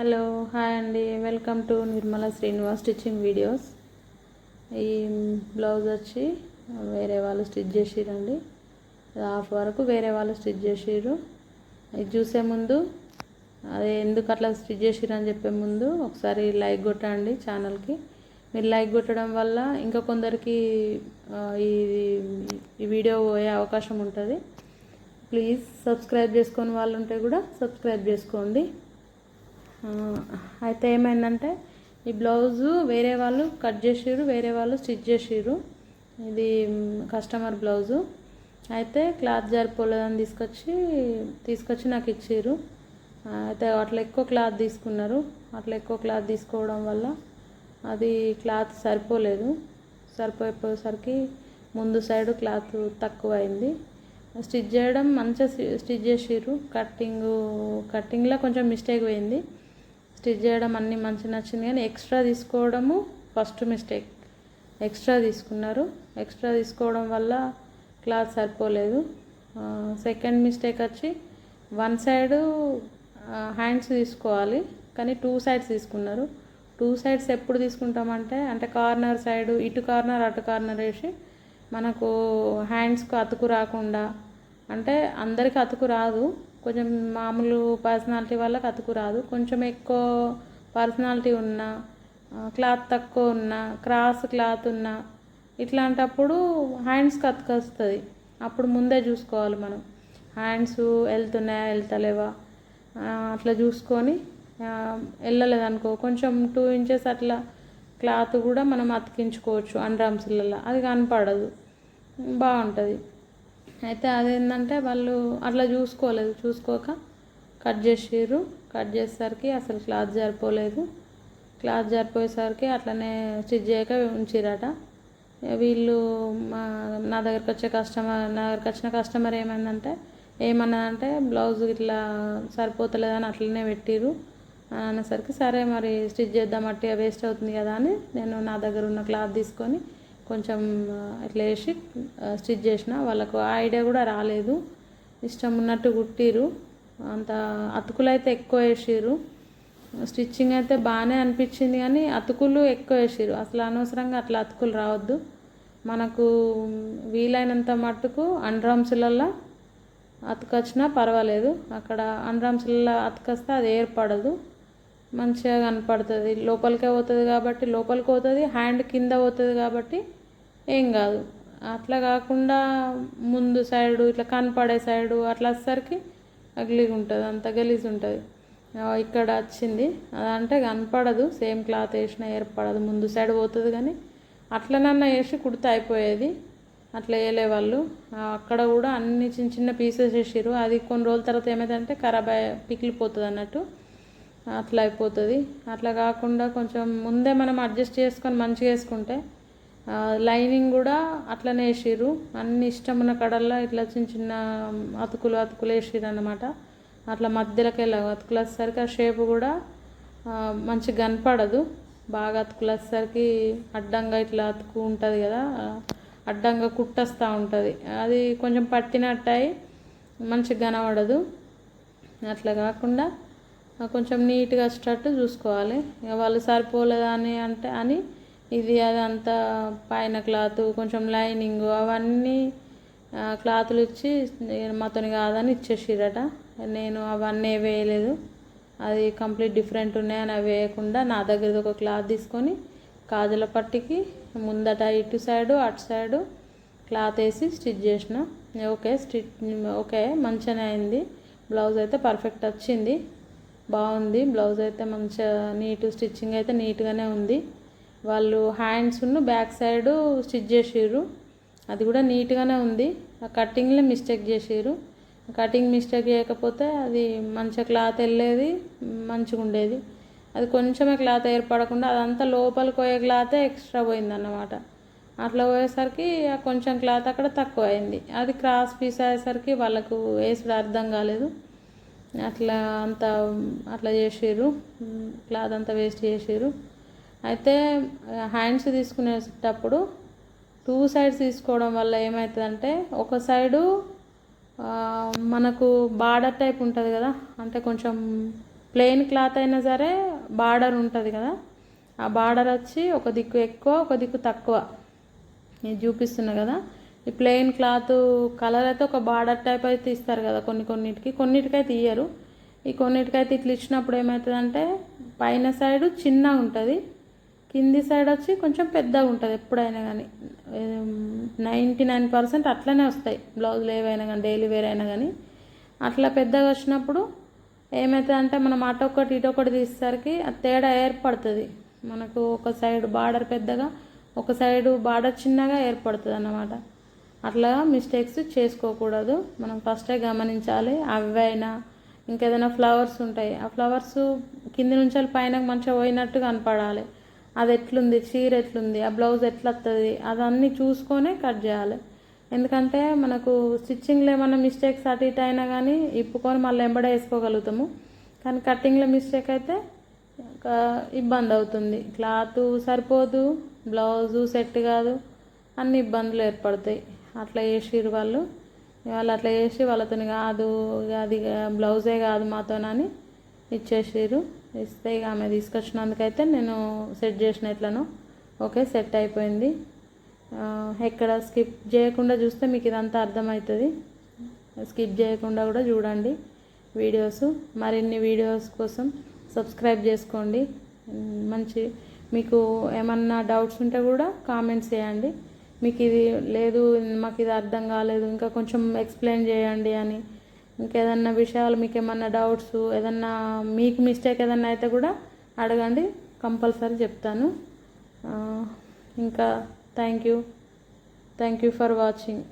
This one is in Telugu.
హలో హాయ్ అండి. Welcome to Nirmala Srinivas stitching videos. ఈ బ్లౌజ్ వచ్చి వేరే వాళ్ళు స్టిచ్ చేసిరండి. హాఫ్ వరకు వేరే వాళ్ళు స్టిచ్ చేసిరు ఇది చూసే ముందు అదే ఎందుకు అట్లా స్టిచ్ చేసిర్రు అని చెప్పే ముందు ఒకసారి లైక్ కొట్టండి ఛానల్కి. మీరు లైక్ కొట్టడం వల్ల ఇంకా కొందరికి ఈ ఈ వీడియో పోయే అవకాశం ఉంటుంది. ప్లీజ్ సబ్స్క్రైబ్ చేసుకొని వాళ్ళు ఉంటే కూడా సబ్స్క్రైబ్ చేసుకోండి. అయితే ఏమైందంటే ఈ బ్లౌజు వేరే వాళ్ళు కట్ చేసిరు వేరే వాళ్ళు స్టిచ్ చేసిరు ఇది కస్టమర్ బ్లౌజు. అయితే క్లాత్ జరిపోలేదని తీసుకొచ్చి తీసుకొచ్చి నాకు ఇచ్చిర్రు. అయితే అట్లా ఎక్కువ క్లాత్ తీసుకున్నారు. అట్లా ఎక్కువ క్లాత్ తీసుకోవడం వల్ల అది క్లాత్ సరిపోలేదు. సరిపోయేసరికి ముందు సైడ్ క్లాత్ తక్కువ అయింది స్టిచ్ చేయడం మంచిగా స్టిచ్ చేసిర్రు. కట్టింగ్ కట్టింగ్లో కొంచెం మిస్టేక్ పోయింది. స్టిచ్ చేయడం అన్నీ మంచి నచ్చింది కానీ ఎక్స్ట్రా తీసుకోవడము ఫస్ట్ మిస్టేక్. ఎక్స్ట్రా తీసుకున్నారు. ఎక్స్ట్రా తీసుకోవడం వల్ల క్లాత్ సరిపోలేదు. సెకండ్ మిస్టేక్ వచ్చి వన్ సైడ్ హ్యాండ్స్ తీసుకోవాలి. కానీ టూ సైడ్స్ తీసుకున్నారు. టూ సైడ్స్ ఎప్పుడు తీసుకుంటామంటే అంటే కార్నర్ సైడ్ ఇటు కార్నర్ అటు కార్నర్ వేసి మనకు హ్యాండ్స్కు అతుకు రాకుండా అంటే అందరికీ అతుకు రాదు. కొంచెం మామూలు పర్సనాలిటీ వాళ్ళకి అతుకు రాదు. కొంచెం ఎక్కువ పర్సనాలిటీ ఉన్న క్లాత్ తక్కువ ఉన్న క్రాస్ క్లాత్ ఉన్న ఇట్లాంటప్పుడు హ్యాండ్స్కి అతుకొస్తుంది అప్పుడు ముందే చూసుకోవాలి మనం. హ్యాండ్స్ వెళ్తున్నాయా వెళ్తలేవా? అట్లా చూసుకొని వెళ్ళలేదనుకో కొంచెం టూ ఇంచెస్ అట్లా క్లాత్ కూడా మనం అతికించుకోవచ్చు అండ్రామ్స్లలో అది కనపడదు. బాగుంటుంది. అయితే అదేంటంటే వాళ్ళు అట్లా చూసుకోలేదు. చూసుకోక కట్ చేసిర్రు. కట్ చేసేసరికి అసలు క్లాత్ జరిపోలేదు. క్లాత్ జరిపోయేసరికి అట్లనే స్టిచ్ చేయక ఉంచిరట వీళ్ళు మా నా దగ్గరకు వచ్చే కస్టమర్ నా దగ్గరకు వచ్చిన కస్టమర్ ఏమైందంటే ఏమన్నదంటే బ్లౌజ్ ఇట్లా సరిపోతలేదని అట్లనే పెట్టిరు అనేసరికి సరే మరి స్టిచ్ చేద్దాం అట్టిగా వేస్ట్ అవుతుంది కదా అని నేను నా దగ్గర ఉన్న క్లాత్ తీసుకొని కొంచెం ఇట్లా వేసి స్టిచ్ చేసిన వాళ్ళకు ఆ ఐడియా కూడా రాలేదు. ఇష్టం ఉన్నట్టు కుట్టిరు అంత అతుకులు అయితే ఎక్కువ వేసిర్రు. స్టిచ్చింగ్ అయితే బాగానే అనిపించింది కానీ అతుకులు ఎక్కువ వేసిర్రు. అసలు అనవసరంగా అట్లా అతుకులు రావద్దు. మనకు వీలైనంత మట్టుకు అండ్రామ్స్లల్లో అతుకొచ్చినా పర్వాలేదు. అక్కడ అండ్రామ్స్లలో అతుకొస్తే అది ఏర్పడదు. మంచిగా కనపడుతుంది. లోపలికే పోతుంది కాబట్టి లోపలికి పోతుంది. హ్యాండ్ కింద పోతుంది కాబట్టి ఏం కాదు. అట్లా కాకుండా ముందు సైడు ఇట్లా కనపడే సైడు అట్లా వచ్చేసరికి అగ్లీగా ఉంటుంది అంత గలీజ్ ఉంటుంది. ఇక్కడ వచ్చింది. అదంటే కనపడదు. సేమ్ క్లాత్ వేసినా ఏర్పడదు. ముందు సైడ్ పోతుంది కానీ అట్లనన్నా వేసి కుడితే అయిపోయేది. అట్లా వేయలే వాళ్ళు. అక్కడ కూడా అన్ని చిన్న చిన్న పీసెస్ వేసిర్రు. అది కొన్ని రోజుల తర్వాత ఏమైందంటే ఖరాబ్ అయ్యి పికిలిపోతుంది అన్నట్టు. అట్లా అయిపోతుంది. అట్లా కాకుండా కొంచెం ముందే మనం అడ్జస్ట్ చేసుకొని మంచిగా వేసుకుంటే లైనింగ్ కూడా అట్లనే వేసిర్రు. అన్ని ఇష్టం ఉన్న కడల్లో ఇట్లా చిన్న చిన్న అతుకులు అతుకులు వేసిర్రు అనమాట అట్లా మధ్యలోకి వెళ్ళ అతుకులు వచ్చేసరికి ఆ షేప్ కూడా మంచి మంచిగా కనపడదు. బాగా అతుకులు వచ్చేసరికి అడ్డంగా ఇట్లా అతుకు ఉంటుంది కదా అడ్డంగా కుట్టస్తూ ఉంటుంది. అది కొంచెం పట్టినట్టయి మంచిగా కనబడదు. అట్లా కాకుండా కొంచెం నీట్గా వచ్చేటట్టు చూసుకోవాలి. ఇక వాళ్ళు సరిపోలేదా అని అంటే అని ఇది అదంతా పైన క్లాత్ కొంచెం లైనింగ్ అవన్నీ క్లాతులు ఇచ్చి మాతోని కాదని ఇచ్చేసిరట. నేను అవన్నీ వేయలేదు. అది కంప్లీట్ డిఫరెంట్ ఉన్నాయని అవి వేయకుండా నా దగ్గర ఒక క్లాత్ తీసుకొని కాజుల పట్టికి ముందట ఇటు సైడు అటు సైడు క్లాత్ వేసి స్టిచ్ చేసిన. ఓకే స్టిచ్ ఓకే మంచిగానే అయింది. బ్లౌజ్ అయితే పర్ఫెక్ట్ వచ్చింది. బాగుంది. బ్లౌజ్ అయితే మంచిగా నీట్ స్టిచ్చింగ్ అయితే నీట్గానే ఉంది. వాళ్ళు హ్యాండ్స్ బ్యాక్ సైడ్ స్టిచ్ చేసిర్రు. అది కూడా నీట్గానే ఉంది. ఆ కటింగ్లో మిస్టేక్ చేసిర్రు. కటింగ్ మిస్టేక్ చేయకపోతే అది మంచిగా క్లాత్ వెళ్ళేది మంచిగా ఉండేది. అది కొంచెమే క్లాత్ ఏర్పడకుండా అదంతా లోపలికి పోయే క్లాతే ఎక్స్ట్రా పోయిందన్నమాట. అట్లా పోయేసరికి ఆ కొంచెం క్లాత్ అక్కడ తక్కువ అయింది. అది క్రాస్ పీస్ అయ్యేసరికి వాళ్ళకు వేసుడు అర్థం కాలేదు. అట్లా అంత అట్లా చేసిర్రు. క్లాత్ అంతా వేస్ట్ చేసిర్రు. అయితే హ్యాండ్స్ తీసుకునేటప్పుడు టూ సైడ్స్ తీసుకోవడం వల్ల ఏమవుతుందంటే ఒక సైడు మనకు బార్డర్ టైప్ ఉంటుంది కదా అంటే కొంచెం ప్లెయిన్ క్లాత్ అయినా సరే బార్డర్ ఉంటుంది కదా ఆ బార్డర్ వచ్చి ఒక దిక్కు ఎక్కువ ఒక దిక్కు తక్కువ. నేను చూపిస్తున్నా కదా ఈ ప్లెయిన్ క్లాత్ కలర్ అయితే ఒక బార్డర్ టైప్ అయితే ఇస్తారు కదా కొన్ని కొన్నిటికి. కొన్నిటికైతే ఇయ్యరు ఈ కొన్నిటికైతే ఇట్లా ఇచ్చినప్పుడు ఏమవుతుందంటే పైన సైడ్ చిన్నగా ఉంటుంది కింది సైడ్ వచ్చి కొంచెం పెద్దగా ఉంటుంది ఎప్పుడైనా కానీ నైంటీ నైన్ పర్సెంట్ అట్లనే వస్తాయి బ్లౌజులు ఏవైనా కానీ డైలీ వేర్ అయినా కానీ అట్లా పెద్దగా వచ్చినప్పుడు ఏమవుతుంది అంటే మనం అటు ఒకటి ఇటు ఒకటి తీసేసరికి ఆ తేడా ఏర్పడుతుంది. మనకు ఒక సైడ్ బార్డర్ పెద్దగా ఒక సైడ్ బార్డర్ చిన్నగా ఏర్పడుతుంది అన్నమాట అట్లా మిస్టేక్స్ చేసుకోకూడదు. మనం ఫస్టే గమనించాలి అవైనా ఇంకేదైనా ఫ్లవర్స్ ఉంటాయి ఆ ఫ్లవర్స్ కింది నుంచి పైన మంచిగా పోయినట్టు కనపడాలి. అది ఎట్లుంది చీర ఎట్లుంది ఆ బ్లౌజ్ ఎట్లా వస్తుంది అదన్నీ చూసుకొనే కట్ చేయాలి. ఎందుకంటే మనకు స్టిచ్చింగ్లో ఏమైనా మిస్టేక్స్ అటు ఇటు అయినా కానీ ఇప్పుకొని మళ్ళీ ఎంబడే వేసుకోగలుగుతాము. కానీ కటింగ్లో మిస్టేక్ అయితే ఇబ్బంది అవుతుంది. క్లాత్ సరిపోదు బ్లౌజు సెట్ కాదు అన్ని ఇబ్బందులు ఏర్పడతాయి. అట్లా చేసిరు వాళ్ళు. వాళ్ళు అట్లా చేసి వాళ్ళతో కాదు ఇక అది బ్లౌజే కాదు మాతోనని ఇచ్చేసిరు ఇస్తే ఇక ఆమె తీసుకొచ్చినందుకైతే నేను సెట్ చేసిన ఎట్లను ఓకే సెట్ అయిపోయింది. ఎక్కడ స్కిప్ చేయకుండా చూస్తే మీకు ఇదంతా అర్థమవుతుంది. స్కిప్ చేయకుండా కూడా చూడండి వీడియోస్ మరిన్ని వీడియోస్ కోసం సబ్స్క్రైబ్ చేసుకోండి. మంచి మీకు ఏమన్నా డౌట్స్ ఉంటే కూడా కామెంట్స్ చేయండి. మీకు ఇది లేదు మాకు ఇది అర్థం కాలేదు ఇంకా కొంచెం ఎక్స్ప్లెయిన్ చేయండి అని ఇంకేదన్నా విషయాలు మీకు ఏమన్నా డౌట్స్ ఏదన్నా మీకు మిస్టేక్ ఏదన్నా అయితే కూడా అడగండి. కంపల్సరీ చెప్తాను. ఇంకా thank you thank you for watching